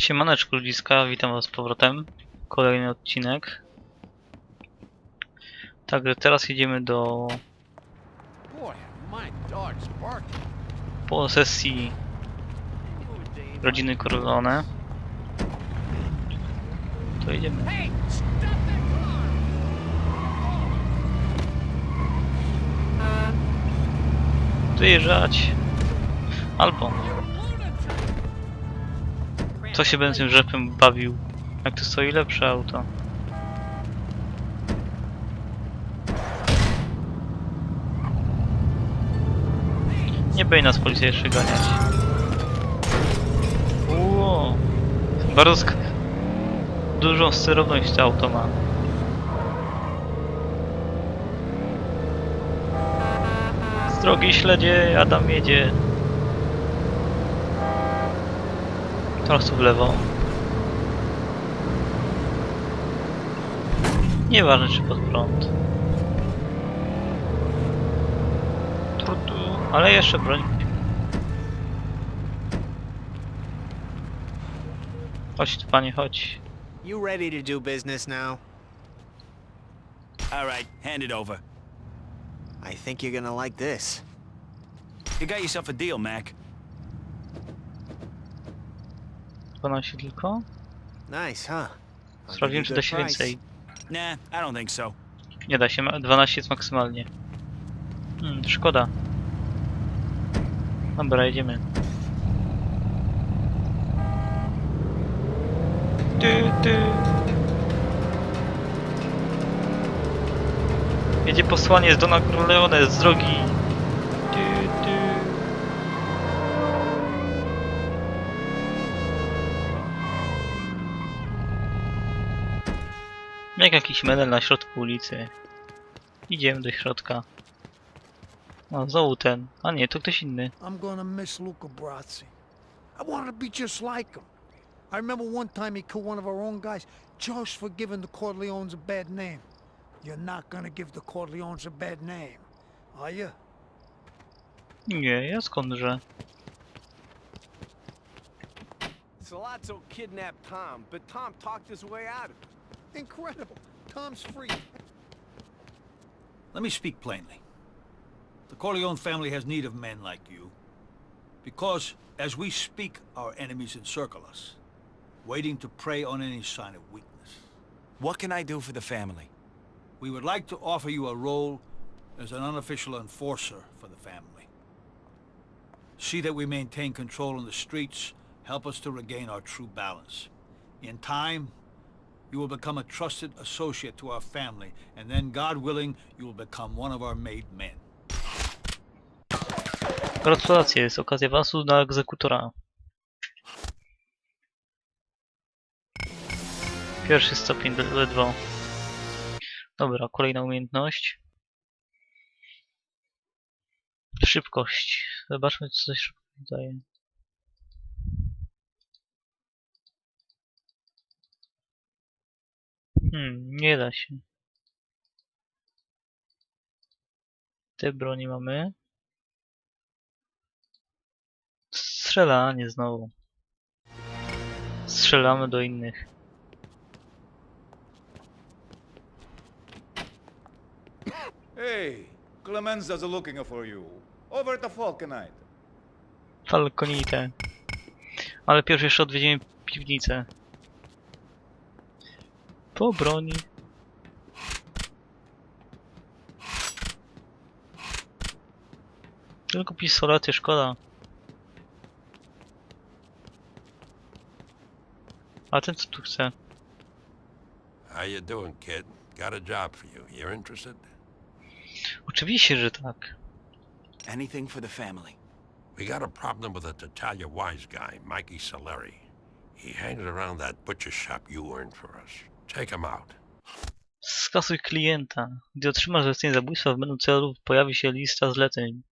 Siemaneczku ludziska, witam was z powrotem. Kolejny odcinek. Także teraz jedziemy do posesji rodziny Corleone. To jedziemy. Wyjeżdżać. Albo! Co się będę tym rzepem bawił. Jak to stoi lepsze auto. Nie będzie nas policja jeszcze ganiać. Uuu. Bardzo dużą sterowność to auto ma. Z drogi śledzie, Adam jedzie. Teraz tu w lewo. Nieważne czy pod prąd. Tu, tu, ale jeszcze broń. Chodź tu panie, chodź. You ready to do business now? All right, hand it over. I think you're gonna like this. You got yourself a deal, Mac. 12 tylko? Nice, huh? Sprawdzimy czy da się więcej. Nah, I don't think so. Nie da się, ma- 12 jest maksymalnie. Hmm, szkoda. Dobra, jedziemy. Ty, ty. Jedzie posłanie z Dona Corleone z drogi. Jak jakiś medal na środku ulicy. Idziemy do środka. O, znowu ten. A nie, to ktoś inny. I'm gonna miss Luca Brasi. I wanted to be just like him. I remember one time he killed one of our own guys just for giving the Corleones a bad name. You're not gonna give the Corleones a bad name, are you? Nie, ja skądże? Salazzo kidnapped Tom, but Tom talked his way out of it. Incredible. Tom's free. Let me speak plainly. The Corleone family has need of men like you. Because, as we speak, our enemies encircle us, waiting to prey on any sign of weakness. What can I do for the family? We would like to offer you a role as an unofficial enforcer for the family. See that we maintain control on the streets, help us to regain our true balance. In time, you will become a trusted associate to our family, and then, God willing, you will become one of our made men. Gratulacje, jest okazja awansu na egzekutora. Pierwszy stopień ledwo. Dobra, kolejna umiejętność. Szybkość. Zobaczmy co coś daje. Hmm, nie da się. Te broni mamy. Strzelanie znowu. Strzelamy do innych. Hey, Clemenza's looking for you. Over the Falconite. Falconite. Ale pierwszy jeszcze odwiedzimy piwnicę. Po broni. Tylko pistolety, szkoda. A ten co tu chce? How you doing, kid? Got a job for you. You're interested? Oczywiście, że tak. Anything for the family. We got a problem with a Tatalia wise guy, Mikey Saleri. He hangs around that butcher shop you earned for us. Take him out. Skasuj klienta. Gdy otrzymasz zlecenie zabójstwa w menu celów, pojawi się lista zleceń.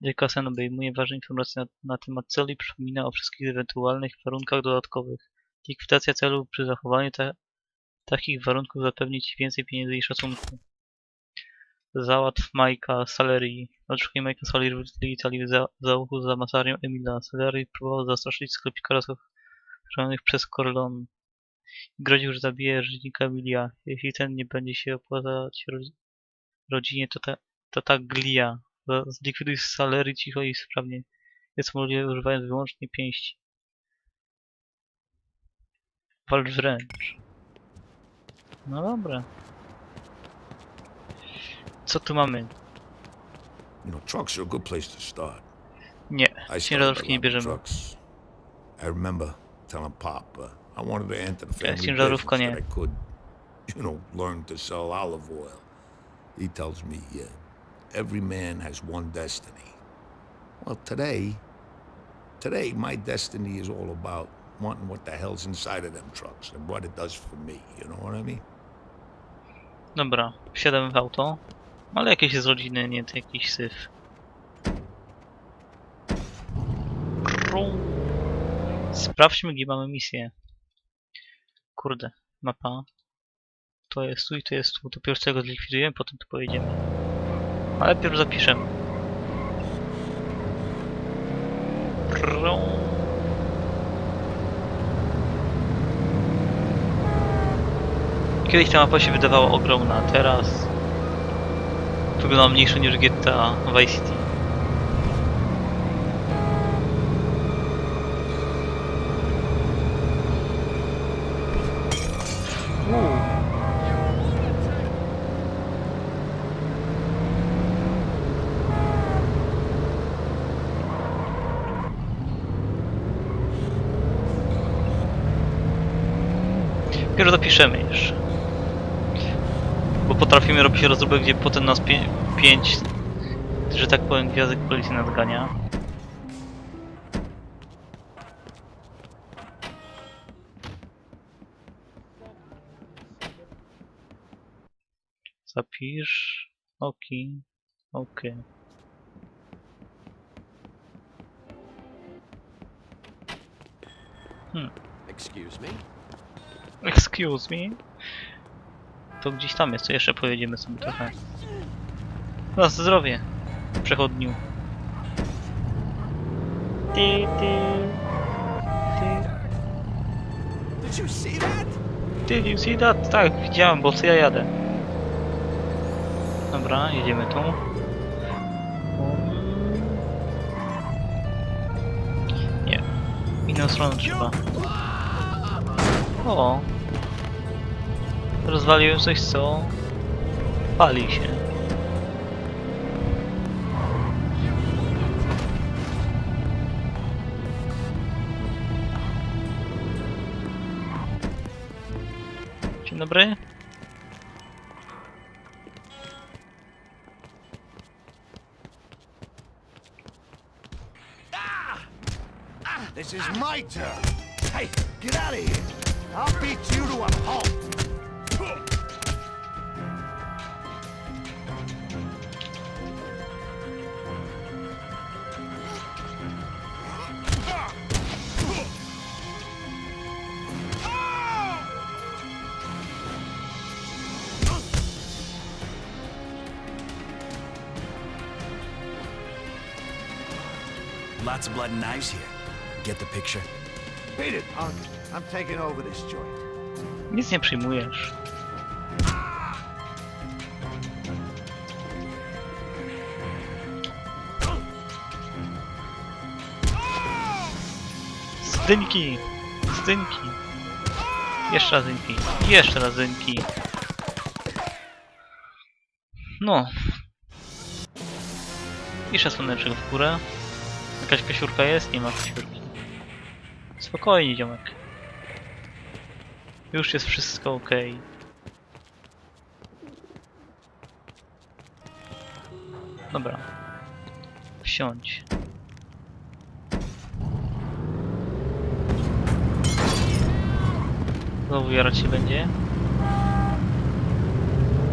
Wykasen obejmuje ważne informacje na, na temat celu i przypomina o wszystkich ewentualnych warunkach dodatkowych. Likwidacja celu przy zachowaniu ta, takich warunków zapewni Ci więcej pieniędzy i szacunku. Załatw Majka Salerii. Odszukaj Majka Salerii w Italii za, za uchu za masarią Emila. Salerii próbował zastraszyć sklepika oraz chronionych przez Corleone. Groził, że zabije rzeźnika Emilia, jeśli ten nie będzie się opłacać rodzi- rodzinie, to ta, to ta glia. Zlikwiduj Salery cicho i sprawnie. Jest możliwe używając wyłącznie pięści. Walcz wręcz. No dobra. Co tu mamy? You know, trucks are a good place to start. Nie, ciężarówki nie bierzemy. trucks. I remember telling Pop uh, I wanted to enter the family business that I could, you know, learn to sell olive oil. He tells me, yeah, every man has one destiny. Well, today, today my destiny is all about wanting what the hell's inside of them trucks and what it does for me. You know what I mean? Dobra, wsiadam w auto. Ale jakieś z rodziny, nie jakiś syf. Sprawdźmy, gdzie mamy misję. Kurde, mapa. To jest tu i to jest tu. To pierwsze go zlikwidujemy, potem tu pojedziemy. Ale najpierw zapiszemy. Kiedyś ta mapa się wydawała ogromna, teraz wygląda mniejsza niż GTA Vice City. Uuu. Dopiszemy jeszcze. Bo potrafimy robić rozróbek, gdzie potem nas pię pięć, że tak powiem, gwiazdek policji nadgania. Zapisz. Oki. Okej. Excuse me? Excuse me. To gdzieś tam jest, to jeszcze pojedziemy sobie trochę. Na zdrowie, przechodniu. Ty, ty, ty. Did you see that? Did you see that? Tak, widziałem, bo co ja jadę. Dobra, jedziemy tu. Nie. Inną stronę trzeba. O. Rozwaliłem coś, co pali się. Dzień dobry. This is my turn. Hey, get out of here. I'll beat you to a pulp. Lots of blood and knives here. Get the picture? Beat it, punk. Nic nie przyjmujesz. Zdynki! Zdynki! Jeszcze raz dynki. Jeszcze raz dynki. No. I szacunek w górę. Jakaś kasiurka jest? Nie ma kasiurki. Spokojnie, ziomek. Już jest wszystko ok. Dobra. Wsiądź. Znowu jarać się będzie.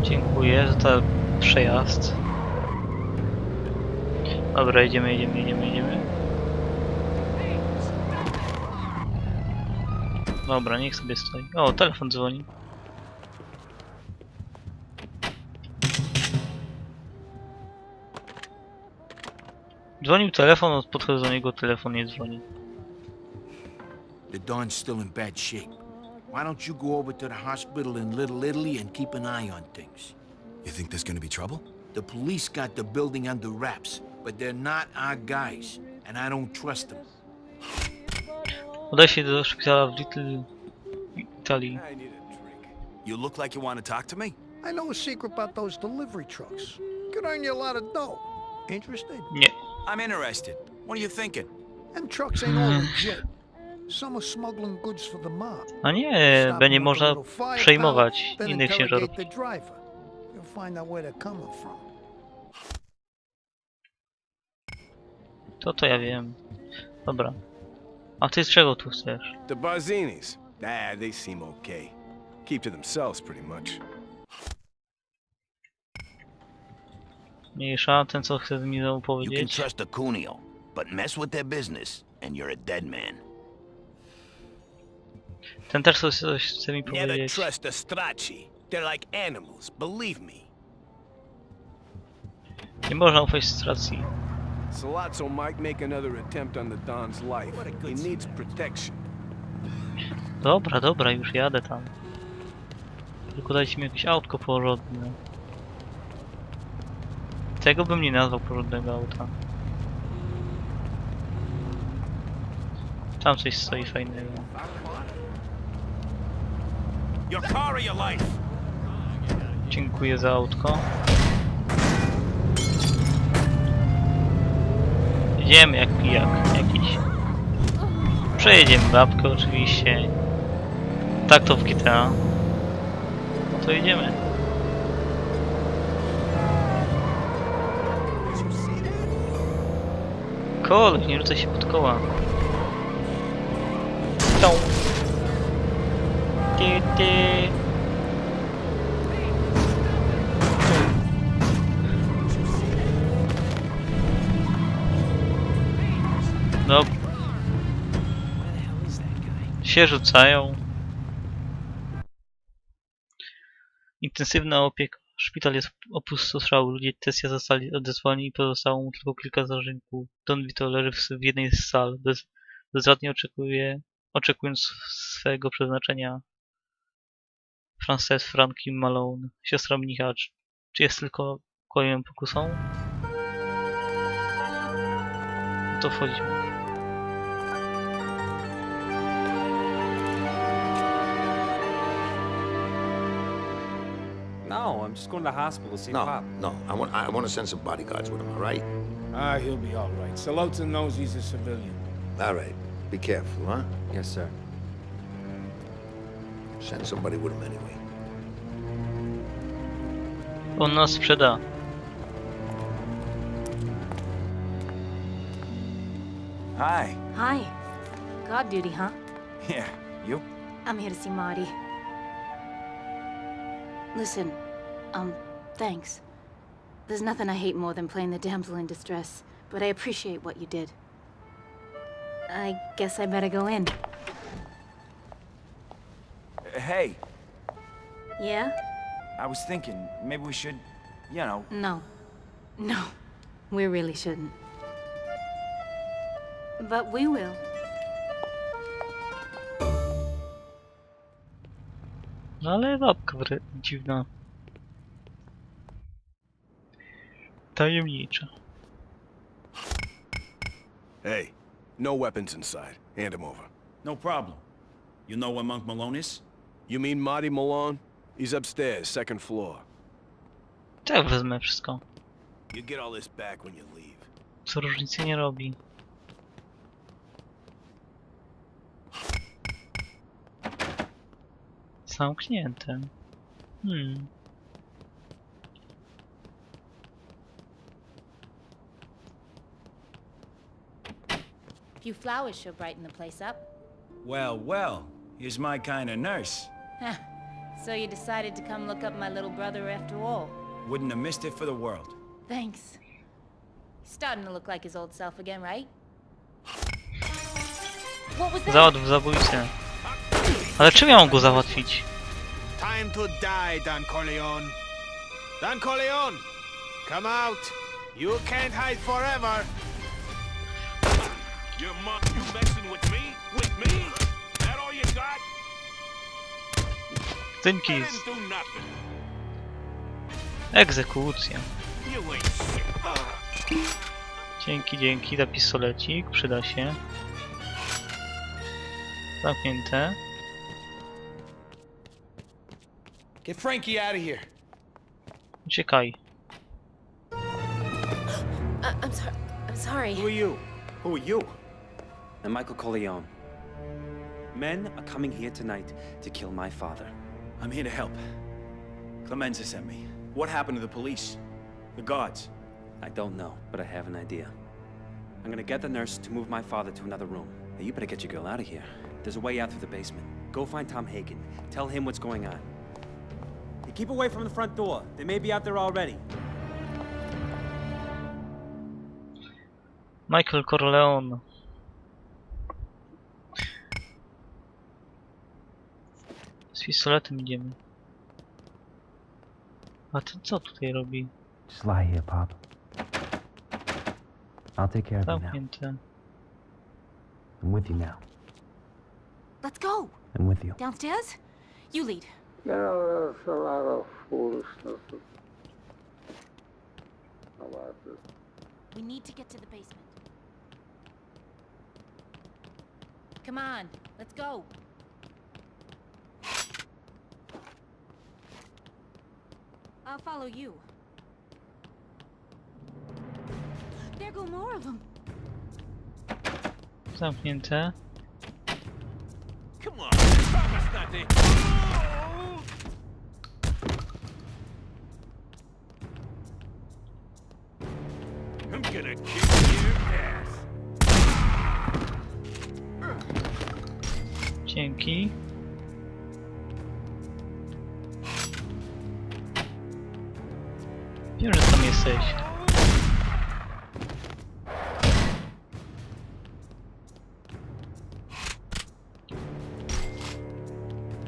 Dziękuję za ten przejazd. Dobra, jedziemy, jedziemy, jedziemy, jedziemy. Dobra, niech sobie stoi. O, telefon dzwoni. Dzwonił telefon, od podchodzę do niego, telefon nie dzwoni. The Don's still in bad shape. Why don't you go over to the hospital in Little Italy and keep an eye on things? You think there's gonna be trouble? The police got the building under wraps, but they're not our guys, and I don't trust them. Udaj się do szpitala w Little Italii. I need a drink. You look like you want to talk to me? I know a secret about those delivery trucks. Could earn you a lot of dough. Interested? Nie. I'm interested. What are you thinking? Them trucks ain't all legit. Some are smuggling goods for the mob. A nie, będzie można przejmować innych from. To to ja wiem. Dobra. A ty z czego tu chcesz? The Barzinis. Nah, they seem okay. Keep to themselves pretty much. Mniejsza, ten co chce mi znowu You can powiedzieć. trust the Cuneo, but mess with their business, and you're a dead man. Ten też coś, coś chce mi Never powiedzieć. trust the Stracci. They're like animals, believe me. Nie można ufać stracji. Salazzo might make another attempt on the Don's life. He needs protection. Dobra, dobra, już jadę tam. Tylko dajcie mi jakieś autko porządne. Tego bym nie nazwał porządnego auta. Tam coś stoi fajnego. Your car or your life? Dziękuję za autko. Jedziemy jak pijak jakiś. Przejedziemy babkę oczywiście. Tak to w GTA. No to jedziemy. Koleś, nie rzucaj się pod koła. Tą. Ty, ty. No. Się rzucają. Intensywna opieka. Szpital jest opustoszał. Ludzie Tesja zostali odesłani i pozostało mu tylko kilka zarzynków. Don Vito leży w, jednej z sal. Bez, bezradnie oczekuje, oczekując swojego przeznaczenia. Frances Frankie Malone. Siostra mnicha. Czy, jest tylko kolejną pokusą? To wchodzimy. No, I'm just going to the hospital to see No, Pop. no. I want, I want to send some bodyguards with him, all right? Ah, he'll be all right. Salota knows he's a civilian. All right. Be careful, huh? Yes, sir. Send somebody with him anyway. On nas sprzeda. Hi. Hi. God duty, huh? Yeah, you? I'm here to see Marty. Listen, um, thanks. There's nothing I hate more than playing the damsel in distress, but I appreciate what you did. I guess I better go in. Hey, Yeah? I was thinking maybe we should, you know, No. No. We really shouldn't. But we will. No ale babka dziwna. Tajemnicza. Hey, no weapons inside. Hand them over. no problem. You know where Monk Malone is? You mean Marty Malone? He's upstairs, second floor. Tak wezmę wszystko. You get all this back when you leave. Co różnicy nie robi. Zamknięte. Hmm. Few flowers should brighten the place up. Well, well, he's my kind of nurse. So you decided to come look up my little brother after all? Wouldn't have missed it for the world. Thanks. He's starting to look like his old self again, right? What was that? Załatw zabójcę. Ale czym ja mam go załatwić? Time to die, Don Corleone. Don Corleone, come out. You can't hide forever. You monk, you messing with me? With me? you got? Nothing. Egzekucja. You ain't shit. Dzięki, dzięki za pistolecik. Przyda się. Zamknięte. Get Frankie out of here. Uciekaj. Uh, I'm sorry. I'm sorry. Who are you? Who are you? I'm Michael Corleone. Men are coming here tonight to kill my father. I'm here to help. Clemenza sent me. What happened to the police? The guards? I don't know, but I have an idea. I'm gonna get the nurse to move my father to another room. Now you better get your girl out of here. There's a way out through the basement. Go find Tom Hagen. Tell him what's going on. You keep away from the front door. They may be out there already. Michael Corleone. Z pistoletem idziemy. A ten co tutaj robi? Just lie here, Pop. I'll take care of you now. Zamknięte. I'm with you now. Let's go. I'm with you. Downstairs? You lead. There's a lot of foolishness about this. We need to get to the basement. Come on, let's go. I'll follow you. There go more of them. Something Zamknięte. Come on. Promise not to.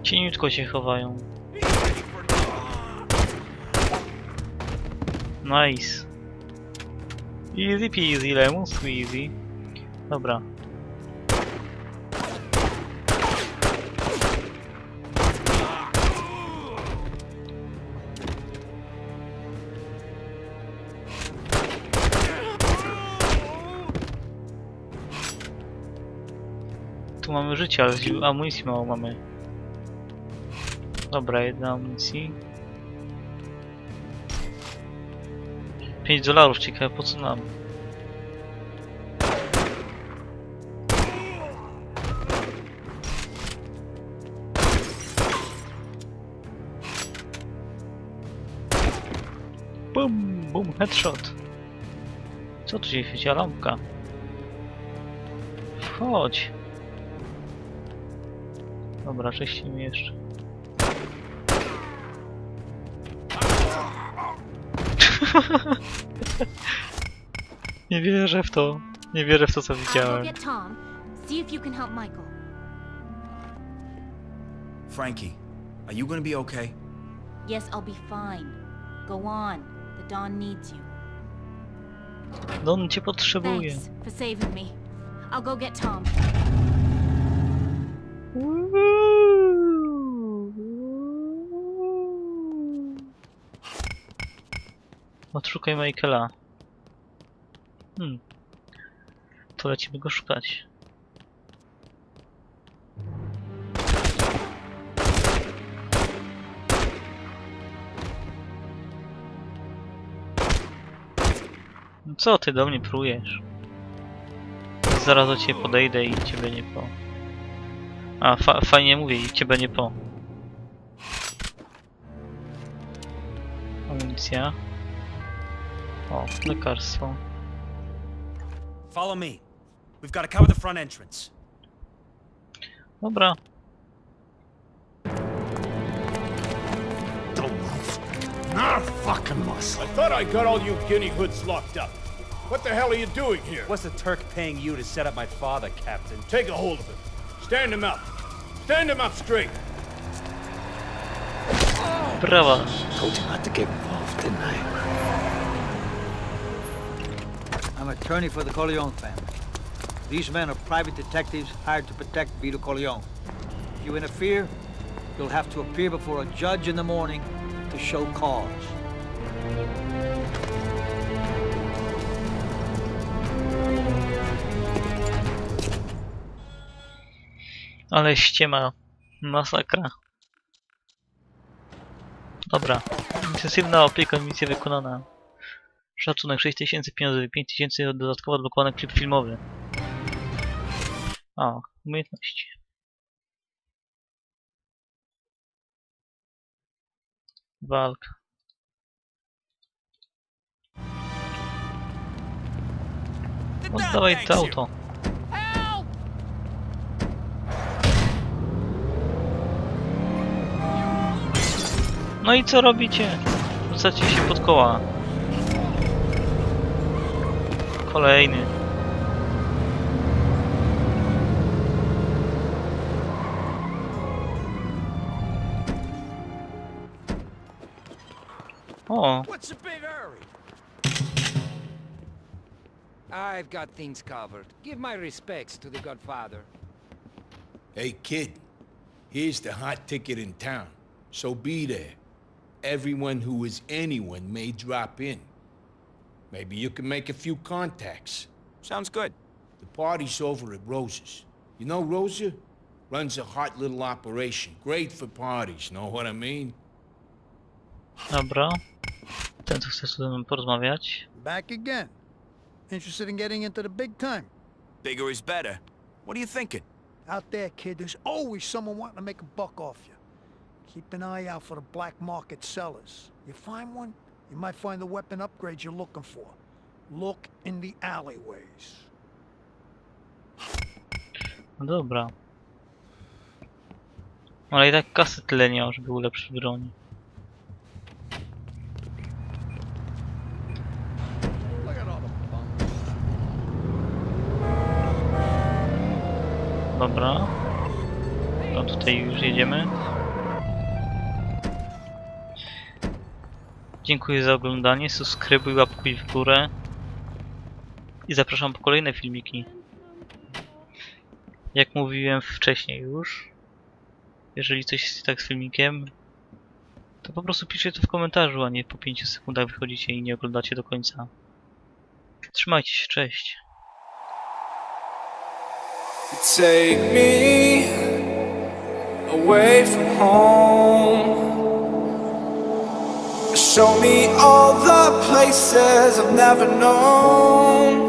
Cieniutko się chowają. Nice. Easy peasy, lemon squeezy. Dobra. Tu mamy życie, ale amunicji mało mamy. Dobra, jedna amunicji. 5 dolarów, ciekawe po co nam. Bum, bum, headshot. Co tu się świeciła lampka? Wchodź. Dobra, czyścimy jeszcze. Nie wierzę w to. Nie wierzę w to, co widziałem. get Tom. See if you can help Michael. Frankie, are you gonna be okay? Yes, I'll be fine. Go on. The Dawn needs you. Don cię potrzebuje. Thanks for saving me. I'll go get Tom. Odszukaj Michaela. Hmm. To lecimy go szukać. No Co ty do mnie prujesz? Zaraz do ciebie podejdę i ciebie nie po. A, fa fajnie mówię i ciebie nie po. Amunicja. O, lekarstwo. Follow me. We've got to cover the front entrance. Dobra. Not a fucking muscle. I thought I got all you guinea hoods locked up. What the hell are you doing here? What's the Turk paying you to set up my father, Captain? Take a hold of him. Stand him up. Stand him up straight. Brawa. Told you not to get involved, didn't I? I'm attorney for the Corleone family. These men are private detectives hired to protect Vito Corleone. If you interfere, you'll have to appear before a judge in the morning to show cause. Ale ściema. Masakra. Dobra. Intensywna opieka, misja wykonana. Szacunek 6000 pieniędzy, 5000 dodatkowo odblokowany klip filmowy. A, umiejętności. Walka. Oddawaj to auto. No i co robicie? Rzucacie się pod koła. Kolejny. O, What's the big hurry? I've got things covered. Give my respects to the Godfather. Hey, kid. Here's the hot ticket in town. So be there. Everyone who is anyone may drop in. Maybe you can make a few contacts. Sounds good. The party's over at Rosa's. You know Rosa? Runs a hot little operation. Great for parties, know what I mean? dobra. Ten, co chce z tym porozmawiać. Back again. Interested in getting into the big time. Bigger is better. What are you thinking? Out there, kid, there's always someone wanting to make a buck off you. Keep an eye out for the black market sellers. You find one, you might find the weapon upgrade you're looking for. Look in the alleyways. No dobra. Ale i tak kasy tyle nie ma, żeby ulepszyć broń. Dobra. No tutaj już jedziemy. Dziękuję za oglądanie, subskrybuj, łapkuj w górę. I zapraszam po kolejne filmiki. Jak mówiłem wcześniej już, jeżeli coś jest tak z filmikiem, to po prostu piszcie to w komentarzu, a nie po 5 sekundach wychodzicie i nie oglądacie do końca. Trzymajcie się, cześć. Take me away from home. Show me all the places I've never known.